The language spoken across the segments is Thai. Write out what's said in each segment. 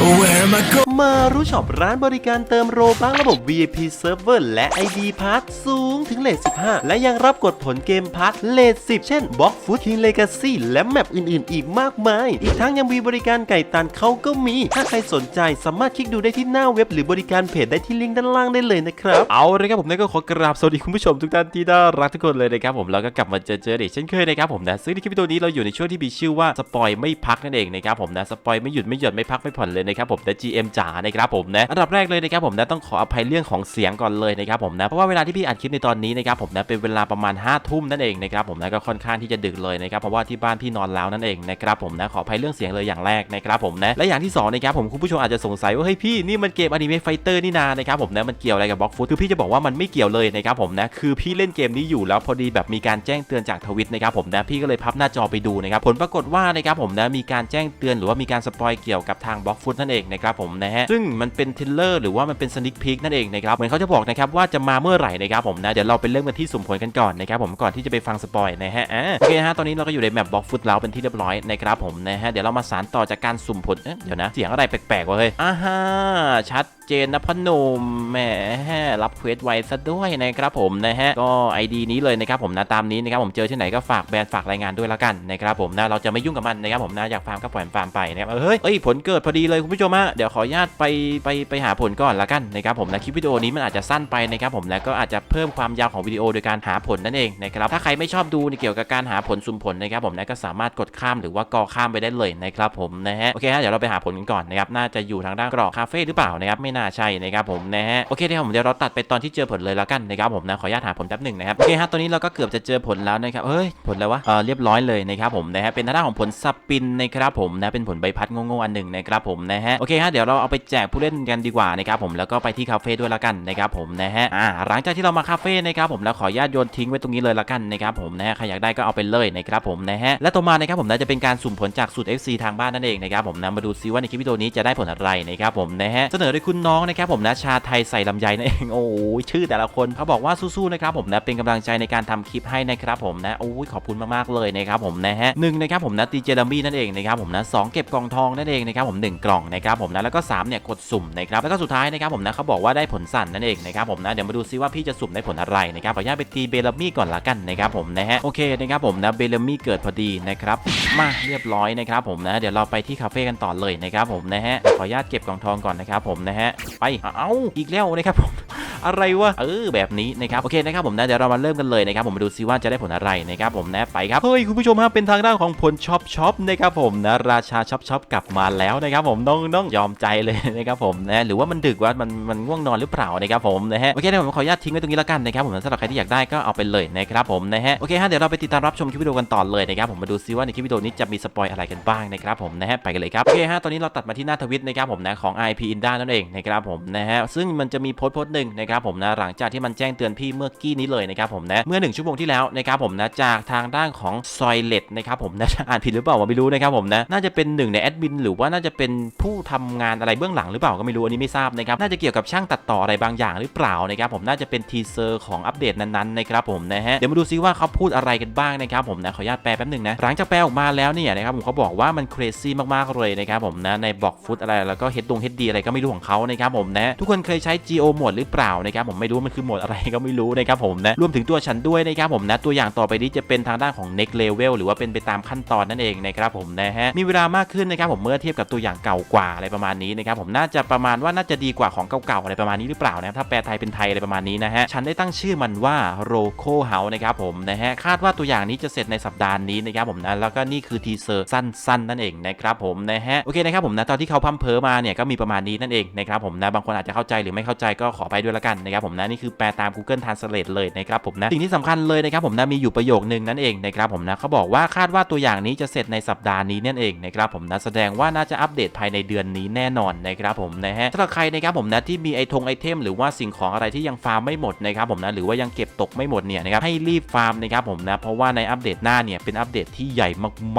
มารู้ช็อปร้านบริการเติมโรบังระบบ VIP Server และ ID Pass สูงถึงเลท15 และยังรับกดผลเกมพาร์ทเลท10 เช่น Box Food King Legacy และแมปอื่นๆ อีกมากมาย อีกทั้งยังมีบริการไก่ตันเขาก็มี ถ้าใครสนใจสามารถคลิกดูได้ที่หน้าเว็บหรือบริการเพจได้ที่ลิงก์ด้านล่างได้เลยนะครับ เอาเลยครับผมนั่นก็ขอกราบสวัสดีคุณผู้ชมทุกท่านที่น่ารักทุกคนเลยนะครับผมแล้วก็กลับมาเจอเจอเด็กเช่นเคยนะครับผมนะซึ่งในคลิปวิดีโอนี้เราอยู่ในช่วงที่มีชื่อว่าสปอยไม่พักนั่นเองนะครับผมนะสปอยไม่หยุดไม่หย่อนไม่พักไม่ผ่อนเลยนะครับผมแต่ GM จ๋านะครับผมนะอันดับแรกเลยนะครับผมนะต้องขออภัยเรื่องของเสียงก่อนเลยนะครับผมนะเพราะว่าเวลาที่พี่อัดคลิปในตอนนี้นะครับผมนะเป็นเวลาประมาณ5้าทุ่มนั่นเองนะครับผมนะก็ค่อนข้างที่จะดึกเลยนะครับเพราะว่าที่บ้านพี่นอนแล้วนั่นเองนะครับผมนะขออภัยเรื่องเสียงเลยอย่างแรกนะครับผมนะและอย่างที่สองนะครับผมคุณผู้ชมอาจจะสงสัยว่าเฮ้ยพี่นี่มันเกมอนิเมะไฟเตอร์นี่นานะครับผมนะมันเกี่ยวอะไรกับบล็อกฟุตคือพี่จะบอกว่ามันไม่เกี่ยวเลยนะครับผมนะคือพี่เล่นเกมนี้อยู่แล้วพอดีแบบมีการแจ้งเตือนจากทวิตนะครับผมนะพี่ก็เลยพับหน้าจอไปดูนะครับผลปรากฏว่านะครับผมนะมีการแจ้งเตือนหรือว่ามีการสปอยเกี่ยวกับทางบล็อกฟุตนั่นเองนะครับผมนะฮะซึ่งมันเป็นเทรลเลอร์หรือว่ามันเป็นสนิคพีคนั่นเองนะครับเหมือนเขาจะบอกนะครับว่าจะมาเมื่อไหร่นะครับผมนะเดี๋ยวเราไปเริ่มกันที่สุ่มผลกันก่อนนะครับผมก่อนที่จะไปฟังสปอยนะฮะอ่าโอเคฮะตอนนี้เราก็อยู่ในแมปบล็อกฟุตแล้วเป็นที่เรียบร้อยนะครับผมนะฮะเดี๋ยวเรามาสานต่อจากการสุ่มผลเอ๊ะเดี๋ยวนะเสียงอะไรแปลกๆวะเฮ้ยอ่าฮะชัด เจนนะพ่อหนุ่มแหมรับเควสไวซะด้วยนะครับผมนะฮะก็ ID นี้เลยนะครับผมนะตามนี้นะครับผมเจอที่ไหนก็ฝากแบรนด์ฝากรายงานด้วยละกันนะครับผมนะเราจะไม่ยุ่งกับมันนะครับผมนะอยากฟาร์มก็ปล่อยฟาร์มไปนะครับเฮ้ยเอ้ยผลเกิดพอดีเลยคุณผู้ชมฮะเดี๋ยวขออนุญาตไปไปไปหาผลก่อนละกันนะครับผมนะคลิปวิดีโอนี้มันอาจจะสั้นไปนะครับผมนะก็อาจจะเพิ่มความยาวของวิดีโอโดยการหาผลนั่นเองนะครับถ้าใครไม่ชอบดูในเกี่ยวกับการหาผลสุ่มผลนะครับผมนะก็สามารถกดข้ามหรือว่ากอข้ามไปได้เลยนะครับผมนะฮะโอเคฮะเดี๋ยวเราไปหาผลกันก่อนนะครับน่าจะอยู่ทางด้านกรอกคาเฟ่หรือเปล่านะครับไม่น่าใช่นะครับผมนะฮะโอเคเดี๋ยวผมเดี๋ยวเราตัดไปตอนที่เจอผลเลยละกันนะครับผมนะขออนุญาตหาผลแป๊บหนึ่งนะครับโอเคฮะตอนนี้เราก็เกือบจะเจอผลแล้วนะครับเฮ้ยผลแล้ววะเออเรียบร้อยเลยนะครับผมนะฮะเป็นทางด้าของผลสปินนะครับผมนะเป็นผลใบพัดโง่ๆอันหนึ่งนะครับผมนะฮะโอเคฮะเดี๋ยวเราเอาไปแจกผู้เล่นกันดีกว่านะครับผมแล้วก็ไปที่คาเฟ่ด้วยละกันนะครับผมนะฮะอ่าหลังจากที่เรามาคาเฟ่นะครับผมแล้วขออนุญาตโยนทิ้งไว้ตรงนี้เลยละกันนะครับผมนะฮะใครอยากได้ก็เอาไปเลยนะครับผมนะฮะและต่อมานะครับผมนะจะเป็นการสุ่มผลจากสูตร FC ทางบ้านนั่นเองนะครับผมนะมาดูซิว่าในคลิปวิดีโอนี้จะได้ผลอะไรนะครับผมนะฮะเสนอโดยคุณน้องนะครับผมนะชาไทยใส่ลำไยนั่นเองโอ้ยชื่อแต่ละคนเขาบอกว่าสู้ๆนะครับผมนะเป็นกำลังใจในการทำคลิปให้นะครับผมนะโอ้ยขอบคุณมากๆเลยนะครับผมนะฮะหนึ่งนะครับผมนะตีเจดัมบี้นั่นเองนะครับผมนะสองเก็บกล่องทองนั่นเองนะครับผมหนึ่งกล่องนะครับผมนะแล้วก็สามเนี่ยกดสุ่มนะครับแล้วก็สุดท้ายนะครับผมนะเขาบอกว่าได้ผลสั่นนั่นเองนะครับผมนะเดี๋ยวมาดูซิว่าพี่จะสุ่มได้ผลอะไรนะครับขออนุญาตไปตีเบลมี่ก่อนละกันนะครับผมนะฮะโอเคนะครับผมนะเบลมี่เกิดพอดีนะครับมาเรียบร้อยนะครับผมนะเดี๋ยวเราไปที่คาเฟ่กันต่อเลยนะครับผมนะฮะขออนุญาตเก็บกล่องทองก่อนนะครับผมนะฮะไป เอ้าอีกแล้วนะครับผม อะไรวะเออแบบนี้นะครับโอเคนะครับผมนะเดี๋ยวเรามาเริ่มกันเลยนะครับผมมาดูซิว่าจะได้ผลอะไรนะครับผมนะไปครับเฮ้ยคุณผู้ชมฮะเป็นทางด้านของผลช็อปช็อปนะครับผมนะราชาช็อปช็อปกลับมาแล้วนะครับผมต้องต้องยอมใจเลยนะครับผมนะหรือว่ามันดึกว่ามันมันง่วงนอนหรือเปล่านะครับผมนะฮะโอเคนะผมขออนุญาตทิ้งไว้ตรงนี้แล้วกันนะครับผมสำหรับใครที่อยากได้ก็เอาไปเลยนะครับผมนะฮะโอเคฮะเดี๋ยวเราไปติดตามรับชมคลิปวิดีโอกันต่อเลยนะครับผมมาดูซิว่าในคลิปวิดีโอนี้จะมีสปอยอะไรกันบ้างนะครับผมนะฮะไปกันเลยครับโอเคฮะตอนนี้เราตัดมาที่หน้าทวิตนะครับผมนะของ IP Inda นั่นเองนะครับผมนะฮะซึ่งมันจะมีโพสต์โพสต์หนึ่งนะครับผมนะหลังจากที่มันแจ้งเตือนพี่เมื่อกี้นี้เลยนะครับผมนะเมื่อ 1 ชั่วโมงที่แล้วนะครับผมนะจากทางด้านของซอยเลดนะครับผมนะอ่านผิดหรือเปล่าว่าไม่รู้นะครับผมนะน่าจะเป็นหนึ่งในแอดมินหรือว่าน่าจะเป็นผู้ทำงานอะไรเบื้องหลังหรือเปล่าก็ไม่รู้อันนี้ไม่ทราบนะครับน่าจะเกี่ยวกับช่างตัดต่ออะไรบางอย่างหรือเปล่านะครับผมน่าจะเป็นทีเซอร์ของอัปเดตนั้นๆนะครับผมนะฮะเดี๋ยวมาดูซิว่าเขาพูดอะไรกันบ้างนะครับผมนะขออนุญาตแปลแป๊บหนึ่งนะหลังจากแปลออกมาแล้วเนี่ยนะครับผมเขาบอกว่ามัน crazy มากๆเลยนะครับผมนะในบล็อกฟุตอะไรแล้วก็เฮดดงเฮดดีอะไรก็ไม่รู้ของเขานะครับผมนะทุกคนเคยใช้ Geo โหมดหรือเปล่านะครับผมไม่รู้มันคือโหมดอะไรก็ไม่รู้นะครับผมนะรวมถึงตัวฉันด้วยนะครับผมนะตัวอย่างต่อไปนี้จะเป็นทางด้านของ next level หรือว่าเป็นไปตามขั้นตอนนั่นเองนะครับผมนะฮะมีเวลามากขึ้นนะครับผมเมื่อเทียบกับตัวอย่างเก่ากว่าอะไรประมาณนี้นะครับผมน่าจะประมาณว่าน่าจะดีกว่าของเก่าๆอะไรประมาณนี้หรือเปล่านะครับถ้าแปลไทยเป็นไทยอะไรประมาณนี้นะฮะฉันได้ตั้งชื่อมันว่า Roco House นะครับผมนะฮะคาดว่าตัวอย่างนี้จะเสร็จในสัปดาห์นี้นะครับผมนะแล้วก็นี่คือทีเซอร์สั้นๆ นั่นเองนะครับผมนะฮะโอเคนะครับผมนะตอนที่เขาพัมเพอมาเนี่ยก็มีประมาณนี้นั่นเองนะครับผมนะบางคนอาจจะเข้าใจหรือไม่เข้าใจก็ขอไปด้วยละกันนะครับผมนะนี่คือแปลตาม Google Translate เลยนะครับผมนะสิ่งที่สำคัญเลยนะครับผมนะมีอยู่ประโยคนึงนั่นเองนะครับผมนะเขาบอกว่าคาดว่าตัวอย่างนี้จะเสร็จในสัปดาห์นี้นั่นเองนะครับผมนะแสดงว่าน่าจะอัปเดตภายในเดือนนี้แน่นอนนะครับผมนะฮะสำหรับใครนะครับผมนะที่มีไอทงไอเทมหรือว่าสิ่งของอะไรที่ยังฟาร์มไม่หมดนะครับผมนะหรือว่ายังเก็บตกไม่หมดเนี่ยนะครับให้รีบฟาร์มนะครับผมนะเพราะว่าในอัปเดตหน้าเนี่ยเป็นอัปเดตที่ใหญ่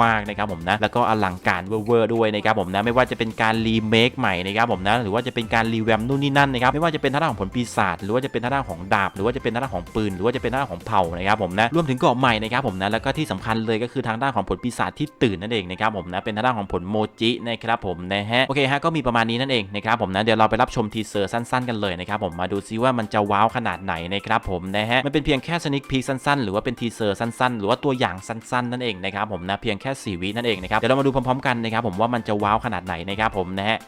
มากๆนะครับผมนะแล้วก็อลังการเวอร์ๆด้วยนะครับผมนะไม่ว่าจะเป็นการรีเมคใหม่นะครับผมนะหรือว่าจะเป็นการรีแวมนู่นนี่นั่นนะครับไม่ว่าจะเป็นทางด้าของผลปีศาจหรือว่าจะเป็นทางด้านของดาบ หรือว่าจะเป็นทางด้านของปืน หรือว่าจะเป็นทางด้านของเผ่านะครับผมนะรวมถึงเกาะใหม่นะครับผมนะแล้วก็ที่สำคัญเลยก็คือทางด้านของผลปีศาจที่ตื่นนั่นเองนะครับผมนะเป็นทางด้านของผลโมจินะครับผมนะฮะโอเคฮะก็มีประมาณนี้นั่นเองนะครับผมนะเดี๋ยวเราไปรับชมทีเซอร์สั้น ๆ กันเลยนะครับผมมาดูซิว่ามันจะว้าวขนาดไหนนะครับผมนะฮะมันเป็นเพียงแค่สนิคพีสั้นๆ หรือว่าเป็นทีเซอร์สั้นๆ หรือว่าตัวอย่างสั้นๆนั่นเองนะครับผมนะเพียงแค่ 4 วินั่นเองนะครับเดี๋ยวเรามาดูพร้อมๆกันนะครับผมว่ามันจะว้าวขนาดไหนนะครับผมนะฮะ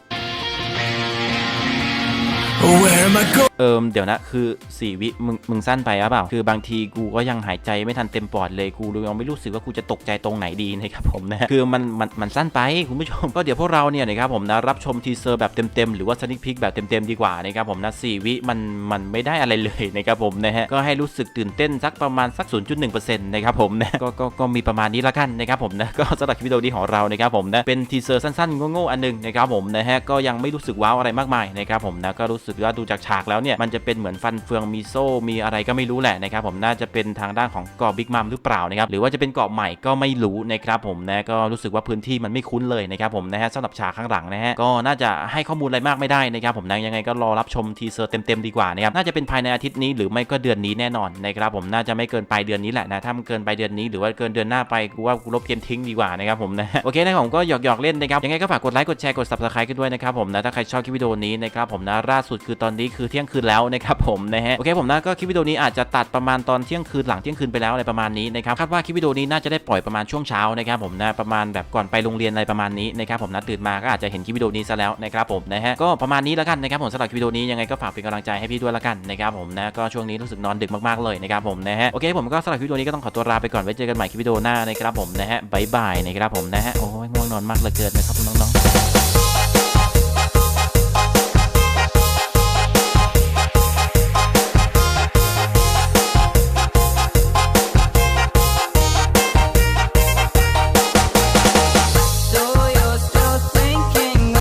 Where am I going? เอิมเดี๋ยวนะคือ4วิมึงมึงสั้นไปหรือเปล่า คือบางทีกูก็ยังหายใจไม่ทันเต็มปอดเลยกูยังไม่รู้สึกว่ากูจะตกใจตรงไหนดีนะครับผมนะคือมันมันมันสั้นไปคุณผู้ชมก็เดี๋ยวพวกเราเนี่ยนะครับผมนะรับชมทีเซอร์แบบเต็มๆหรือว่าสนิคพิกแบบเต็มๆดีกว่านะครับผมนะ4วิมันมันไม่ได้อะไรเลยนะครับผมนะฮะก็ให้รู้สึกตื่นเต้นสักประมาณสัก 0.1%นะครับผมนะก็ก็ก็มีประมาณนี้ละกันนะครับผมนะก็สำหรับคลิปวิดีโอนี้ของเรานะครับผมนะเป็นทีเซอร์สั้นๆโง่ๆอันนึงนะครับผมนะฮะก็ยังไม่รู้สึกว้าวอะไรมากมายนะครับผมนะก็รู้สึกว่าดูจากฉากแล้วเนี่ยมันจะเป็นเหมือนฟันเฟืองมีโซ่มีอะไรก็ไม่รู้แหละนะครับผมน่าจะเป็นทางด้านของเกาะบิ๊กมัมหรือเปล่านะครับหรือว่าจะเป็นเกาะใหม่ก็ไม่รู้นะครับผมนะก็รู้สึกว่าพื้นที่มันไม่คุ้นเลยนะครับผมนะฮะสำหรับฉากข้างหลังนะฮะก็น่าจะให้ข้อมูลอะไรมากไม่ได้นะครับผมนะยังไงก็รอรับชมทีเซอร์เต็มๆดีกว่านะครับน่าจะเป็นภายในอาทิตย์นี้หรือไม่ก็เดือนนี้แน่นอนนะครับผมน่าจะไม่เกินปลายเดือนนี้แหละนะถ้ามันเกินปลายเดือนนี้หรือว่าเกินเดือนหน้าไปกูว่ากูลบเกมทิ้งดีกว่านะครับผมนะโอเคนะผมก็หยอกๆเล่นนะครับยังไงก็ฝากกดไลค์กดแชร์กด subscribe กันด้วยนะครับผมนะถ้าใครชอบคลิปวิดีโอนี้นะครับผมนะล่าสุดคือตอนนี้คือเที่ยงคืนแล้วนะครับผมนะฮะโอเคผมนะก็คลิปวิดีโอนี้อาจจะตัดประมาณตอนเที่ยงคืนหลังเที่ยงคืนไปแล้วอะไรประมาณนี้นะครับคาดว่าคลิปวิดีโอนี้น่าจะได้ปล่อยประมาณช่วงเช้านะครับผมนะประมาณแบบก่อนไปโรงเรียนอะไรประมาณนี้นะครับผมนะตื่นมาก็อาจจะเห็นคลิปวิดีโอนี้ซะแล้วนะครับผมนะฮะก็ประมาณนี้แล้วกันนะครับผมสำหรับคลิปวิดีโอนี้ยังไงก็ฝากเป็นกำลังใจให้พี่ด้วยละกันนะครับผมนะก็ช่วงนี้รู้สึกนอนดึกมากๆเลยนะครับผมนะฮะโอเคผมก็สำหรับคลิปวิดีโอนี้ก็ต้องขอตัวลาไปก่อนไว้เจอกันใหม่คลิปวิดีโอหน้านะครับผมนะฮะบ๊ายบายนะครับผมนะฮะโอ้ยง่วงนอนมากเหลือเกินนะครับน้องๆ